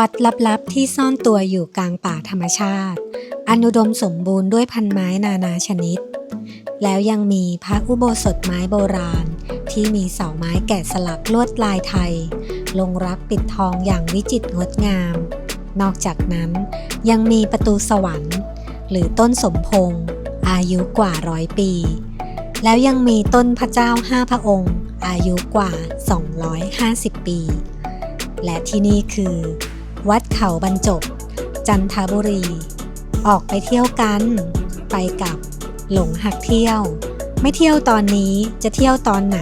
วัดลับๆที่ซ่อนตัวอยู่กลางป่าธรรมชาติ อนุดมสมบูรณ์ด้วยพันไม้นานาชนิด แล้วยังมีพระอุโบสถไม้โบราณ ที่มีเสาไม้แกะสลักลวดลายไทย ลงรักปิดทองอย่างวิจิตรงดงาม นอกจากนั้นยังมีประตูสวรรค์ หรือต้นสมพงษ์อายุกว่าร้อยปี แล้วยังมีต้นพระเจ้าห้าพระองค์ อายุกว่า 250 ปี และที่นี่คือ วัดเขาบรรจบ จันทบุรี ออกไปเที่ยวกัน ไปกับหลงหักเที่ยว ไม่เที่ยวตอนนี้จะเที่ยวตอนไหน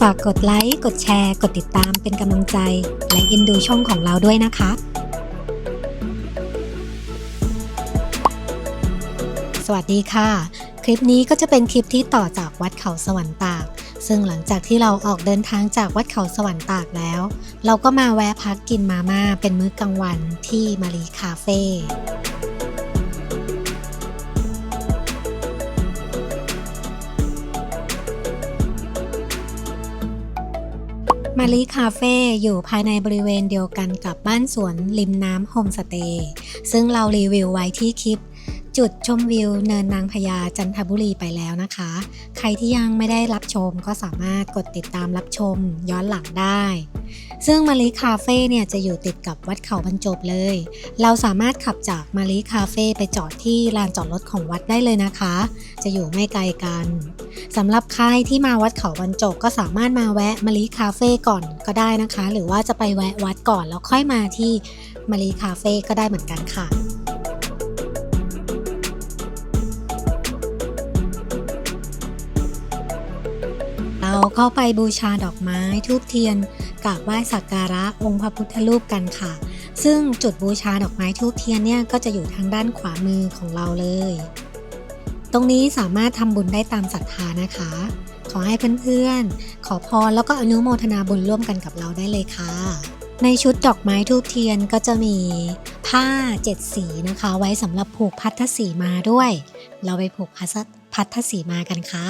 ฝากกดไลค์ กดแชร์ กดติดตามเป็นกำลังใจ และเอ็นดูช่องของเราด้วยนะคะ สวัสดีค่ะ คลิปนี้ก็จะเป็นคลิปที่ต่อจากวัดเขาสวรรค์ตา ซึ่งหลังจากที่เราออกเดินทางจากวัดเขาสวรรค์ตากแล้ว เราก็มาแวะพักกินมาม่าเป็นมื้อกลางวันที่มารีคาเฟ่มารีคาเฟ่อยู่ภายในบริเวณเดียวกันกับบ้านสวนริมน้ำโฮมสเตย์ซึ่งเรารีวิวไว้ที่คลิป จุดชมวิวเนินนางพญาจันทบุรีไปแล้วนะคะ ใครที่ยังไม่ได้รับชมก็สามารถกดติดตามรับชมย้อนหลังได้ ซึ่งมารีคาเฟ่เนี่ยจะอยู่ติดกับวัดเขาบรรจบเลย เราสามารถขับจากมารีคาเฟ่ไปจอดที่ลานจอดรถของวัดได้เลยนะคะ จะอยู่ไม่ไกลกันสำหรับใครที่มาวัดเขาบรรจบก็สามารถมาแวะมารีคาเฟ่ก่อนก็ได้นะคะ หรือว่าจะไปแวะวัดก่อนแล้วค่อยมาที่มารีคาเฟ่ก็ได้เหมือนกันค่ะ เราเข้าไปบูชาดอกไม้ทูบเทียนกราบไหว้สักการะองค์พระพุทธรูปกันค่ะ ซึ่งจุดบูชาดอกไม้ทูบเทียนเนี่ยก็จะอยู่ทางด้านขวามือของเราเลย ตรงนี้สามารถทำบุญได้ตามศรัทธานะคะ ขอให้เพื่อนๆ ขอพรแล้วก็อนุโมทนาบุญร่วมกันกับเราได้เลยค่ะ ในชุดดอกไม้ทูบเทียนก็จะมีผ้าเจ็ดสีนะคะ ไว้สำหรับผูกพัทธสีมาด้วย เราไปผูกพัทธพัทธสีมากันค่ะ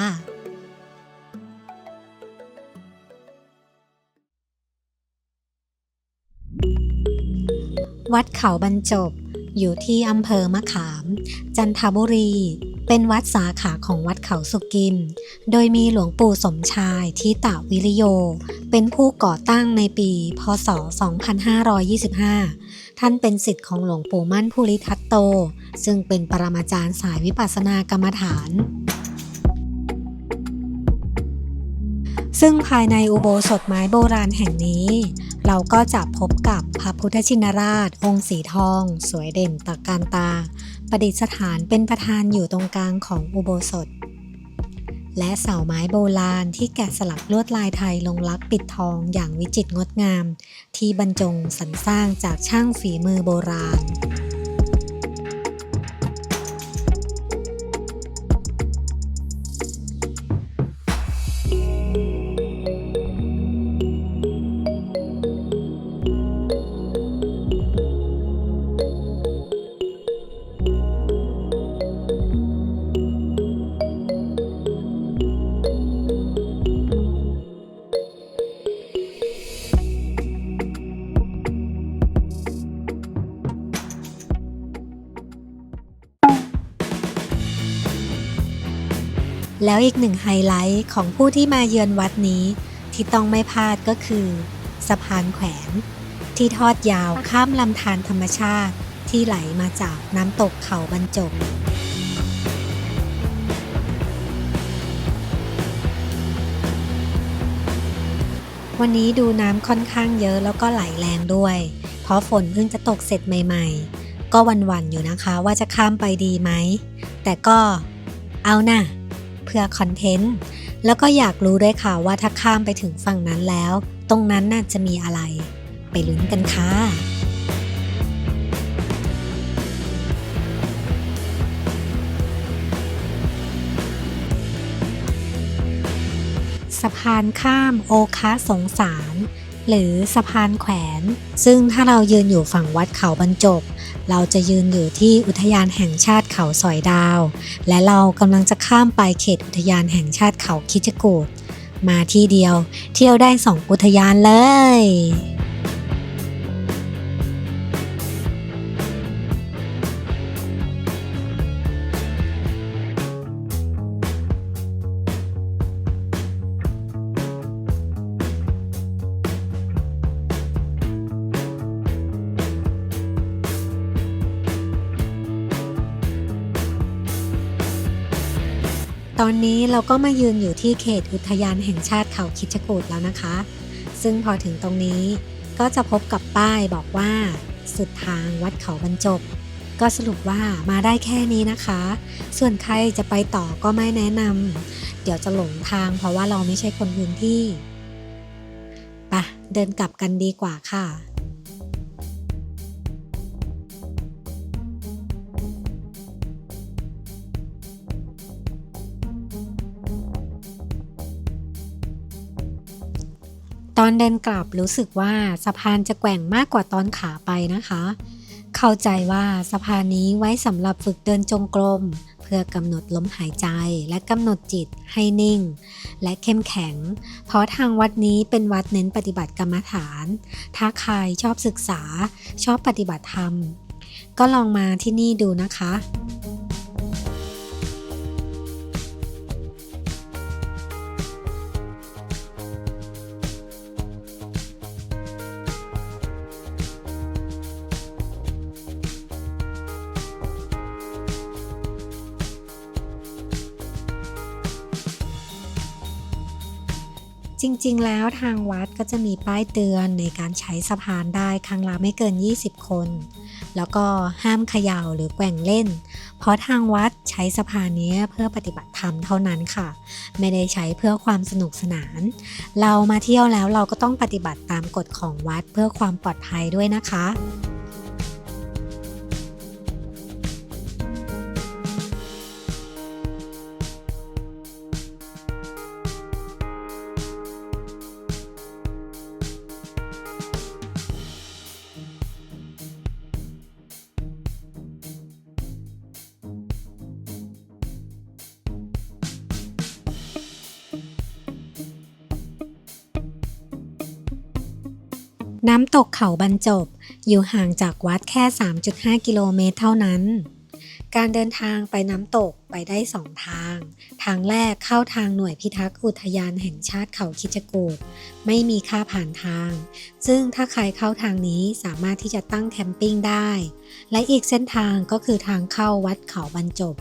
วัดเขาบรรจบ อยู่ที่อำเภอมะขาม จันทบุรี เป็นวัดสาขาของวัดเขาสุกิม โดยมีหลวงปู่สมชายทิตาวิริโย เป็นผู้ก่อตั้งในปีพศ 2525 ท่านเป็นสิทธิ์ของหลวงปู่มั่นภูริทัตโต ซึ่งเป็นปรมาจารย์สายวิปัสสนากรรมฐาน ซึ่งภายในอุโบสถไม้โบราณแห่งนี้ เราก็จะพบกับพระพุทธชินราช องค์สีทอง สวยเด่นตะการตา ประดิษฐานเป็นประธานอยู่ตรงกลางของอุโบสถ และเสาไม้โบราณที่แกะสลักลวดลายไทยลงลักปิดทองอย่างวิจิตรงดงาม ที่บรรจงสรรสร้างจากช่างฝีมือโบราณ แล้วอีกหนึ่งไฮไลท์ของผู้ที่มาเยือนวัดนี้ ที่ต้องไม่พลาดก็คือ สะพานแขวน ที่ทอดยาวข้ามลำธารธรรมชาติที่ไหลมาจากน้ำตกเขาบรรจบวันนี้ดูน้ำค่อนข้างเยอะแล้วก็ไหลแรงด้วย เพราะฝนเพิ่งจะตกเสร็จใหม่ๆ ก็วันๆอยู่นะคะว่าจะข้ามไปดีไหม แต่ก็เอาน่ะ เพื่อคอนเทนต์ แล้วก็อยากรู้ด้วยค่ะว่าถ้าข้ามไปถึงฝั่งนั้นแล้ว ตรงนั้นน่าจะมีอะไร ไปลุ้นกันค่ะสะพานข้ามโอคาสงสาร หรือสะพานแขวน ซึ่งถ้าเรายืนอยู่ฝั่งวัดเขาบรรจบ เราจะยืนอยู่ที่อุทยานแห่งชาติเขาสอยดาว และเรากำลังจะข้ามไปเขตอุทยานแห่งชาติเขาคิจกูดมาที่เดียว เที่ยวได้สองอุทยานเลย ตอนนี้เราก็มายืนอยู่ที่เขตอุทยานแห่งชาติเขาคิดจกูดแล้วนะคะ ซึ่งพอถึงตรงนี้ก็จะพบกับป้ายบอกว่า สุดทางวัดเขาบรรจบ ก็สรุปว่ามาได้แค่นี้นะคะ ส่วนใครจะไปต่อก็ไม่แนะนำเดี๋ยวจะหลงทางเพราะว่าเราไม่ใช่คนพื้นที่ปะเดินกลับกันดีกว่าค่ะ ตอนเดินกลับรู้สึกว่าสะพานจะแกว่งมากกว่าตอนขาไปนะคะ เข้าใจว่าสะพานนี้ไว้สำหรับฝึกเดินจงกรม เพื่อกำหนดลมหายใจและกำหนดจิตให้นิ่ง และเข้มแข็ง เพราะทางวัดนี้เป็นวัดเน้นปฏิบัติกรรมฐาน ถ้าใครชอบศึกษาชอบปฏิบัติธรรม ก็ลองมาที่นี่ดูนะคะ ริงๆ แล้วทางวัดก็จะมีป้ายเตือนในการใช้สะพานได้ครั้งละไม่เกิน 20 คน แล้วก็ห้ามเขย่าหรือแกว่งเล่น เพราะทางวัดใช้สะพานนี้เพื่อปฏิบัติธรรมเท่านั้นค่ะ ไม่ได้ใช้เพื่อความสนุกสนาน เรามาเที่ยวแล้วเราก็ต้องปฏิบัติตามกฎของวัดเพื่อความปลอดภัยด้วยนะคะ น้ำตกเขาบรรจบ อยู่ห่างจากวัดแค่ 3.5 กิโลเมตรเท่านั้น การเดินทางไปน้ำตกไปได้สองทาง ทางแรกเข้าทางหน่วยพิทักษ์อุทยานแห่งชาติเขาคิจกูดไม่มีค่าผ่านทาง ซึ่งถ้าใครเข้าทางนี้สามารถที่จะตั้งแคมปิ้งได้ และอีกเส้นทางก็คือทางเข้าวัดเขาบรรจบ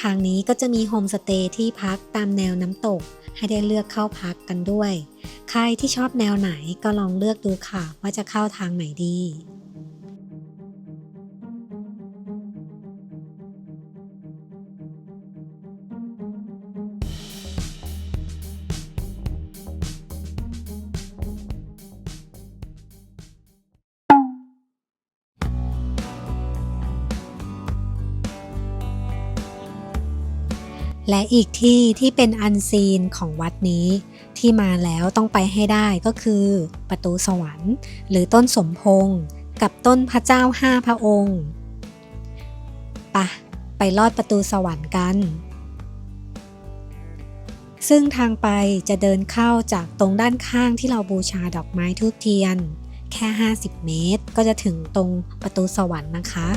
ทางนี้ก็จะมีโฮมสเตย์ที่พักตามแนวน้ำตก ให้ได้เลือกเข้าพักกันด้วย ใครที่ชอบแนวไหนก็ลองเลือกดูค่ะ ว่าจะเข้าทางไหนดี และอีกที่ที่เป็นอันซีนของวัดนี้ ที่มาแล้วต้องไปให้ได้ก็คือ ประตูสวรรค์ หรือต้นสมพงษ์กับต้นพระเจ้าห้าพระองค์ปะไปลอดประตูสวรรค์กัน ซึ่งทางไปจะเดินเข้าจากตรงด้านข้างที่เราบูชาดอกไม้ทูบเทียน แค่ 50 เมตร ก็จะถึงตรงประตูสวรรค์นะคะ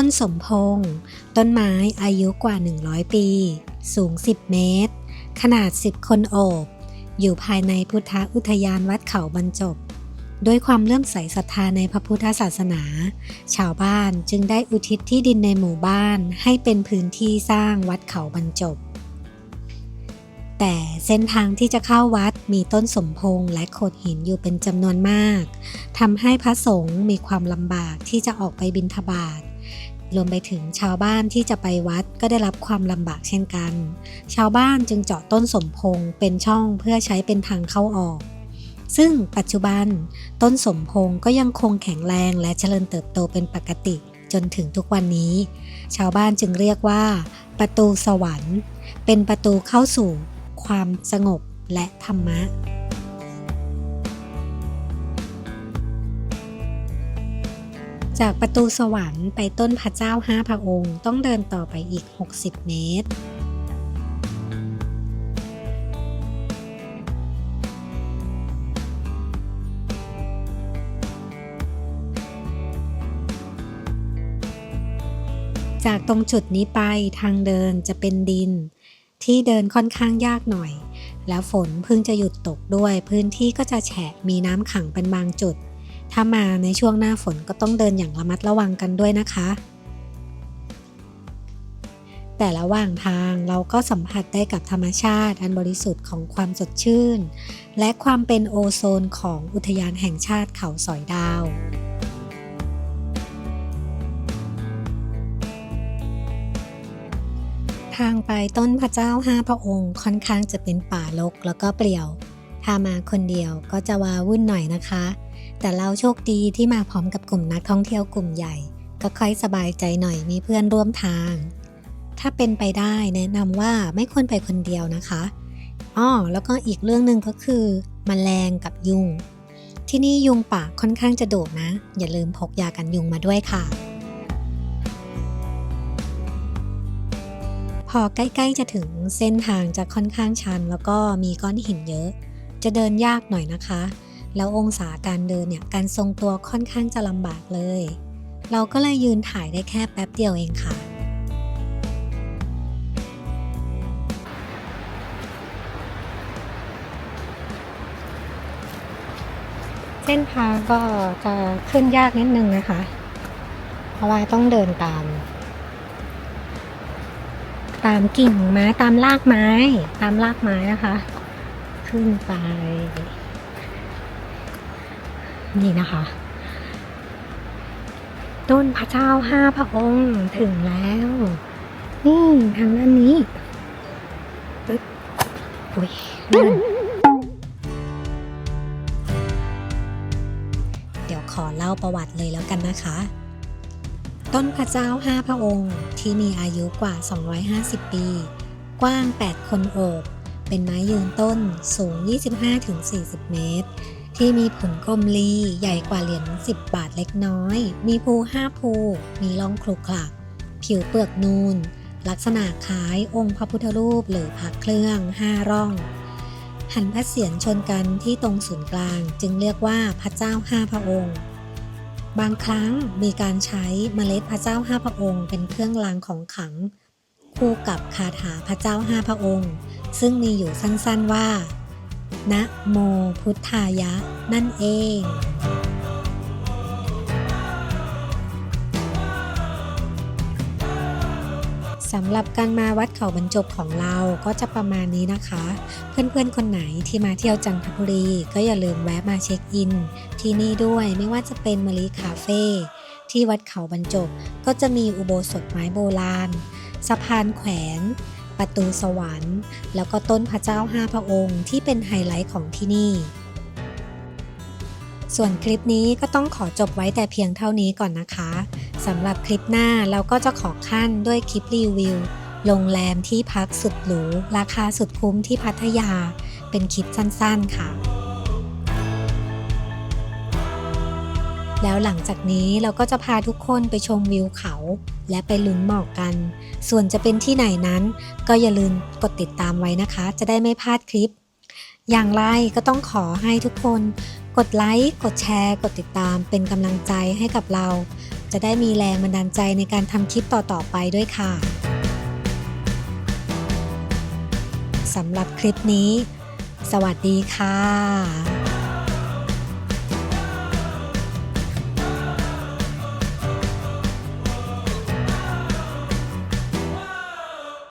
ต้นสมพงษ์ต้นไม้อายุกว่า 100 ปี สูง 10 เมตร ขนาด 10 คนโอบ อยู่ภายในพุทธอุทยานวัดเขาบรรจบ ด้วยความเลื่อมใสศรัทธาในพระพุทธศาสนา ชาวบ้านจึงได้อุทิศที่ดินในหมู่บ้านให้เป็นพื้นที่สร้างวัดเขาบรรจบ แต่เส้นทางที่จะเข้าวัดมีต้นสมพงษ์และโขดหินอยู่เป็นจำนวนมากทำให้พระสงฆ์มีความลำบากที่จะออกไปบิณฑบาต รวมไปถึงชาวบ้านที่จะไปวัดก็ได้รับความลำบากเช่นกัน ชาวบ้านจึงเจาะต้นสมพงเป็นช่องเพื่อใช้เป็นทางเข้าออก ซึ่งปัจจุบันต้นสมพงก็ยังคงแข็งแรงและเจริญเติบโตเป็นปกติจนถึงทุกวันนี้ ชาวบ้านจึงเรียกว่า ประตูสวรรค์ เป็นประตูเข้าสู่ ความสงบและธรรมะ จากประตูสวรรค์ไปต้นพระเจ้าห้าพระองค์ ต้องเดินต่อไปอีก 60 เมตร จากตรงจุดนี้ไปทางเดินจะเป็นดิน ที่เดินค่อนข้างยากหน่อย แล้วฝนเพิ่งจะหยุดตกด้วยพื้นที่ก็จะแฉะมีน้ำขังเป็นบางจุด ถ้ามาในช่วงหน้าฝนก็ต้องเดินอย่างระมัดระวังกันด้วยนะคะ แต่ระหว่างทางเราก็สัมผัสได้กับธรรมชาติ อันบริสุทธิ์ของความสดชื่น และความเป็นโอโซนของอุทยานแห่งชาติเขาสอยดาวทางไปต้นพระเจ้าห้าพระองค์ค่อนข้างจะเป็นป่ารกแล้วก็เปลี่ยว ถ้ามาคนเดียวก็จะวาวุ่นหน่อยนะคะ แต่เราโชคดีที่มาพร้อมกับกลุ่มนักท่องเที่ยวกลุ่มใหญ่ ก็ค่อยสบายใจหน่อยมีเพื่อนร่วมทาง ถ้าเป็นไปได้แนะนำว่าไม่ควรไปคนเดียวนะคะอ้อแล้วก็อีกเรื่องหนึ่งก็คือมแมลงกับยุง ที่นี่ยุงป่าค่อนข้างจะโดดนะ อย่าลืมพกยากันยุงมาด้วยค่ะ พอใกล้ๆจะถึงเส้นทางจะค่อนข้างชัน แล้วก็มีก้อนหินเยอะ จะเดินยากหน่อยนะคะ แล้วองศาการเดินเนี่ยการทรงตัวค่อนข้างจะลำบากเลย เราก็เลยยืนถ่ายได้แค่แป๊บเดียวเองค่ะ เส้นทางก็จะขึ้นยากนิดนึงนะคะ เพราะว่าต้องเดินตาม ตามกิ่งไม้ตามรากไม้ ตามรากไม้นะคะ ขึ้นไป นี่นะคะ ต้นพระเจ้าห้าพระองค์ถึงแล้ว นี่ทางด้านนี้ปึ๊บอุ้ยเดี๋ยวขอเล่าประวัติเลยแล้วกันนะคะ ต้นพระเจ้าห้าพระองค์ที่มีอายุกว่า 250 ปี กว้าง 8 คนโอบ เป็นไม้ยืนต้นสูง 25-40 เมตร ที่มีผลกลมลีใหญ่กว่าเหรียญ10 บาทเล็กน้อย มีภูห้าภูมีร่องคลุกคลักผิวเปลือกนูน ลักษณะคล้ายองค์พระพุทธรูปหรือพระเครื่องห้าร่อง หันพระเศียรชนกันที่ตรงศูนย์กลาง จึงเรียกว่าพระเจ้าห้าพระองค์ บางครั้งมีการใช้เมล็ดพระเจ้าห้าพระองค์ เป็นเครื่องรางของขลัง คู่กับคาถาพระเจ้าห้าพระองค์ ซึ่งมีอยู่สั้นๆว่า นะโมพุทธายะนั่นเองสำหรับการมาวัดเขาบรรจบของเราก็จะประมาณนี้นะคะ เพื่อนๆคนไหนที่มาเที่ยวจันทบุรี ก็อย่าลืมแวะมาเช็คอิน ที่นี่ด้วยไม่ว่าจะเป็นมะลิคาเฟ่ที่วัดเขาบรรจบก็จะมีอุโบสถไม้โบราณ สะพานแขวน ประตูสวรรค์ แล้วก็ต้นพระเจ้าห้าพระองค์ที่เป็นไฮไลท์ของที่นี่ ส่วนคลิปนี้ก็ต้องขอจบไว้แต่เพียงเท่านี้ก่อนนะคะสำหรับคลิปหน้าเราก็จะขอขั้นด้วยคลิปรีวิวโรงแรมที่พักสุดหรูราคาสุดคุ้มที่พัทยา เป็นคลิปสั้นๆค่ะ แล้วหลังจากนี้เราก็จะพาทุกคนไปชมวิวเขา และไปลุ้นหมอกกัน ส่วนจะเป็นที่ไหนนั้น ก็อย่าลืมกดติดตามไว้นะคะ จะได้ไม่พลาดคลิป อย่างไรก็ต้องขอให้ทุกคนกดไลค์กดแชร์ กดติดตามเป็นกำลังใจให้กับเรา จะได้มีแรงบันดาลใจในการทำคลิปต่อๆไปด้วยค่ะสำหรับคลิปนี้ สวัสดีค่ะ